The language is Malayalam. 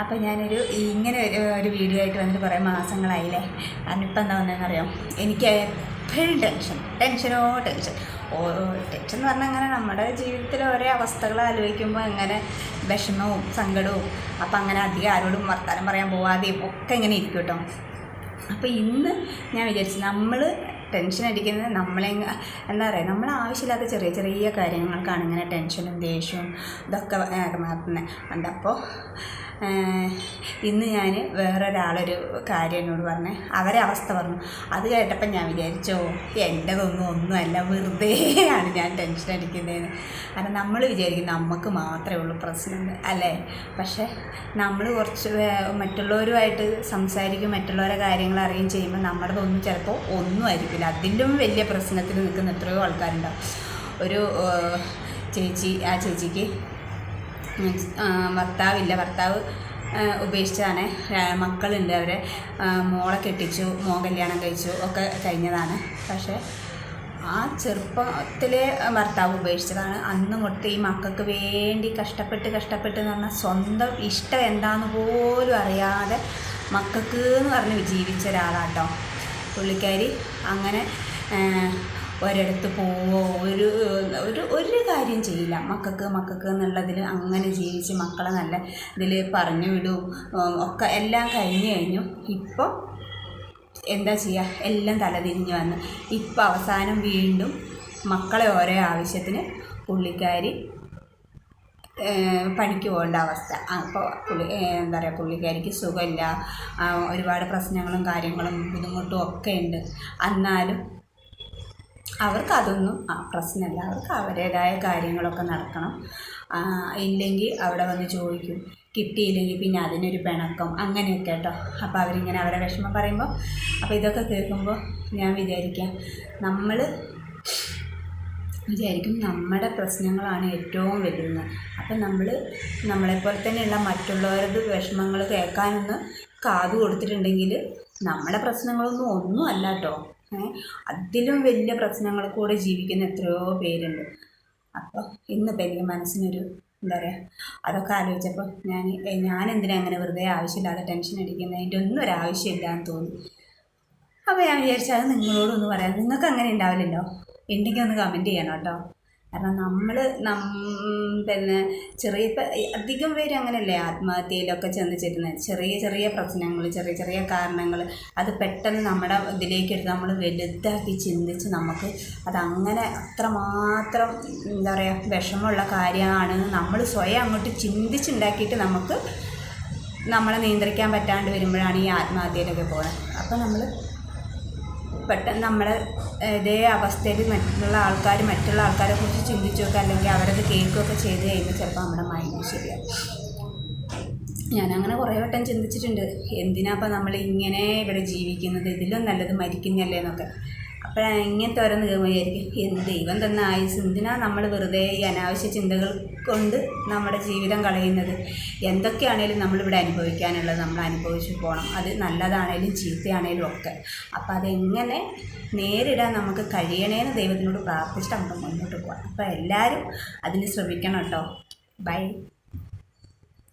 അപ്പം ഞാനൊരു ഇങ്ങനെ ഒരു ഒരു വീഡിയോ ആയിട്ട് വന്നിട്ട് കുറേ മാസങ്ങളായില്ലേ? അതിനിപ്പോൾ എന്താ വന്നതെന്നറിയാം എനിക്ക് എപ്പോഴും ടെൻഷൻ ടെൻഷനോ ടെൻഷൻ ഓ ടെൻഷൻ എന്ന് പറഞ്ഞാൽ അങ്ങനെ നമ്മുടെ ജീവിതത്തിൽ ഓരോ അവസ്ഥകൾ ആലോചിക്കുമ്പോൾ അങ്ങനെ വിഷമവും സങ്കടവും അപ്പം അങ്ങനെ അധികം ആരോടും വർത്താനം പറയാൻ പോവാതെയും ഒക്കെ ഇങ്ങനെ ഇരിക്കും കേട്ടോ അപ്പോൾ ഇന്ന് ഞാൻ വിചാരിച്ചു നമ്മൾ ടെൻഷൻ അടിക്കുന്നത് നമ്മളെ എന്താ പറയുക നമ്മൾ ആവശ്യമില്ലാത്ത ചെറിയ ചെറിയ കാര്യങ്ങൾക്കാണ് ഇങ്ങനെ ടെൻഷനും ദേഷ്യവും ഇതൊക്കെ മാറുന്നത് അതപ്പോൾ ഇന്ന് ഞാൻ വേറൊരാളൊരു കാര്യം എന്നോട് പറഞ്ഞേ അവരെ അവസ്ഥ പറഞ്ഞു. അത് കേട്ടപ്പോൾ ഞാൻ വിചാരിച്ചോ എന്റെതൊന്നും ഒന്നുമല്ല വെറുതെ ആണ് ഞാൻ ടെൻഷൻ അടിക്കുന്നതെന്ന് കാരണം നമ്മൾ വിചാരിക്കും നമുക്ക് മാത്രമേ ഉള്ളൂ പ്രശ്നം അല്ലേ? പക്ഷേ നമ്മൾ കുറച്ച് മറ്റുള്ളവരുമായിട്ട് സംസാരിക്കും മറ്റുള്ളവരെ കാര്യങ്ങൾ അറിയുകയും ചെയ്യുമ്പോൾ നമ്മുടെതൊന്നും ചിലപ്പോൾ ഒന്നും ആയിരിക്കില്ല. അതിലും വലിയ പ്രശ്നത്തിൽ നിൽക്കുന്ന എത്രയോ ആൾക്കാരുണ്ടാവും. ഒരു ചേച്ചി ആ ചേച്ചിക്ക് ഭർത്താവില്ല ഭർത്താവ് ആ, മക്കളുണ്ട് അവരെ. മോളെ കെട്ടിച്ചു മോൻ കല്യാണം കഴിച്ചു ഒക്കെ കഴിഞ്ഞതാണ്. പക്ഷേ ആ ചെറുപ്പത്തിലെ ഭർത്താവ് ഉപേക്ഷിച്ചതാണ്. അന്നും തൊട്ട് ഈ മക്കൾക്ക് വേണ്ടി കഷ്ടപ്പെട്ട് കഷ്ടപ്പെട്ട് എന്ന് പറഞ്ഞാൽ സ്വന്തം ഇഷ്ടം എന്താണെന്ന് പോലും അറിയാതെ മക്കൾക്ക് എന്ന് പറഞ്ഞ് ജീവിച്ച ഒരാളാട്ടോ. പുള്ളിക്കാരി അങ്ങനെ ഒരിടത്ത് പോവോ ഒരു ഒരു ഒരു കാര്യം ചെയ്യില്ല. മക്കൾക്ക് മക്കൾക്ക് എന്നുള്ളതിൽ അങ്ങനെ ജീവിച്ച് മക്കളെ നല്ല ഇതിൽ പറഞ്ഞു വിടും. ഒക്കെ എല്ലാം കഴിഞ്ഞു കഴിഞ്ഞു. ഇപ്പോൾ എന്താ ചെയ്യുക എല്ലാം തലതിരിഞ്ഞു വന്ന്. ഇപ്പോൾ അവസാനം വീണ്ടും മക്കളെ ഓരോ ആവശ്യത്തിന് പുള്ളിക്കാരി പണിക്ക് പോകേണ്ട അവസ്ഥ. അപ്പോൾ പുള്ളി എന്താ പറയുക പുള്ളിക്കാരിക്ക് സുഖമില്ല. ഒരുപാട് പ്രശ്നങ്ങളും കാര്യങ്ങളും ബുദ്ധിമുട്ടും ഒക്കെ ഉണ്ട്. എന്നാലും അവർക്ക് അതൊന്നും പ്രശ്നമല്ല. അവർക്ക് അവരുടേതായ കാര്യങ്ങളൊക്കെ നടക്കണം. ഇല്ലെങ്കിൽ അവിടെ വന്ന് ചോദിക്കും. കിട്ടിയില്ലെങ്കിൽ പിന്നെ അതിനൊരു പിണക്കം. അങ്ങനെയൊക്കെ കേട്ടോ. അപ്പോൾ അവരിങ്ങനെ അവരെ വിഷമം പറയുമ്പോൾ അപ്പോൾ ഇതൊക്കെ കേൾക്കുമ്പോൾ ഞാൻ വിചാരിക്കാം നമ്മൾ വിചാരിക്കും നമ്മുടെ പ്രശ്നങ്ങളാണ് ഏറ്റവും വലുതെന്ന്. അപ്പം നമ്മൾ നമ്മളെപ്പോലെ തന്നെയുള്ള മറ്റുള്ളവരുടെ വിഷമങ്ങൾ കേൾക്കാനൊന്ന് കാത് കൊടുത്തിട്ടുണ്ടെങ്കിൽ നമ്മുടെ പ്രശ്നങ്ങളൊന്നും ഒന്നും അല്ല കേട്ടോ. അതിലും വലിയ പ്രശ്നങ്ങൾ കൂടെ ജീവിക്കുന്ന എത്രയോ പേരുണ്ട്. അപ്പോൾ ഇന്നിപ്പോൾ എനിക്ക് മനസ്സിനൊരു എന്താ പറയുക അതൊക്കെ ആലോചിച്ചപ്പോൾ ഞാൻ ഞാൻ എന്തിനാ അങ്ങനെ വെറുതെ ആവശ്യമില്ലാതെ ടെൻഷൻ അടിക്കുന്നത്? അതിന്റെ ഒന്നും ഒരു ആവശ്യമില്ല എന്ന് തോന്നി. അപ്പോൾ ഞാൻ വിചാരിച്ചത് നിങ്ങളോടൊന്ന് പറയാം. നിങ്ങൾക്ക് അങ്ങനെ ഉണ്ടാവില്ലല്ലോ? ഉണ്ടെങ്കിൽ ഒന്ന് കമന്റ് ചെയ്യണം കേട്ടോ കാരണം നമ്മൾ പിന്നെ ചെറിയ അധികം പേര് അങ്ങനെയല്ലേ ആത്മഹത്യയിലൊക്കെ ചെന്ന് ചെല്ലുന്നത്? ചെറിയ ചെറിയ പ്രശ്നങ്ങൾ ചെറിയ ചെറിയ കാരണങ്ങൾ അത് പെട്ടെന്ന് നമ്മുടെ ഇതിലേക്ക് എടുത്ത് നമ്മൾ വലുതാക്കി ചിന്തിച്ച് നമുക്ക് അതങ്ങനെ അത്രമാത്രം എന്താ പറയുക വിഷമമുള്ള കാര്യമാണ്. നമ്മൾ സ്വയം അങ്ങോട്ട് ചിന്തിച്ചുണ്ടാക്കിയിട്ട് നമുക്ക് നമ്മളെ നിയന്ത്രിക്കാൻ പറ്റാണ്ട് വരുമ്പോഴാണ് ഈ ആത്മഹത്യയിലൊക്കെ പോകുന്നത് അപ്പോൾ നമ്മൾ പെട്ടെന്ന് നമ്മളെ ഇതേ അവസ്ഥയിൽ മറ്റുള്ള ആൾക്കാർ മറ്റുള്ള ആൾക്കാരെ കുറിച്ച് ചിന്തിച്ചു നോക്കുക അല്ലെങ്കിൽ അവരത് കേൾക്കുകയൊക്കെ ചെയ്ത് കഴിയുമ്പോൾ ചിലപ്പോൾ നമ്മുടെ മൈൻഡ് ശരിയാവും. ഞാനങ്ങനെ കുറേ വട്ടം ചിന്തിച്ചിട്ടുണ്ട്. എന്തിനാപ്പം നമ്മൾ ഇങ്ങനെ ഇവിടെ ജീവിക്കുന്നത്? ഇതിലും നല്ലത് മരിക്കുന്നല്ലേ എന്നൊക്കെ. അപ്പോൾ ഇങ്ങനത്തെ ഓരോ നിയമമായിരിക്കും എന്ത് ദൈവം തന്ന ആയുസ് എന്തിനാ നമ്മൾ വെറുതെ ഈ അനാവശ്യ ചിന്തകൾ കൊണ്ട് നമ്മുടെ ജീവിതം കളയുന്നത്? എന്തൊക്കെയാണേലും നമ്മളിവിടെ അനുഭവിക്കാനുള്ളത് നമ്മൾ അനുഭവിച്ചു പോകണം അത് നല്ലതാണേലും ചീത്തയാണേലും ഒക്കെ. അപ്പോൾ അതെങ്ങനെ നേരിടാൻ നമുക്ക് കഴിയണേന്ന് ദൈവത്തിനോട് പ്രാർത്ഥിച്ചിട്ട് നമുക്ക് മുന്നോട്ട് പോകാം അപ്പോൾ എല്ലാവരും അതിന് ശ്രമിക്കണം കേട്ടോ. ബൈ.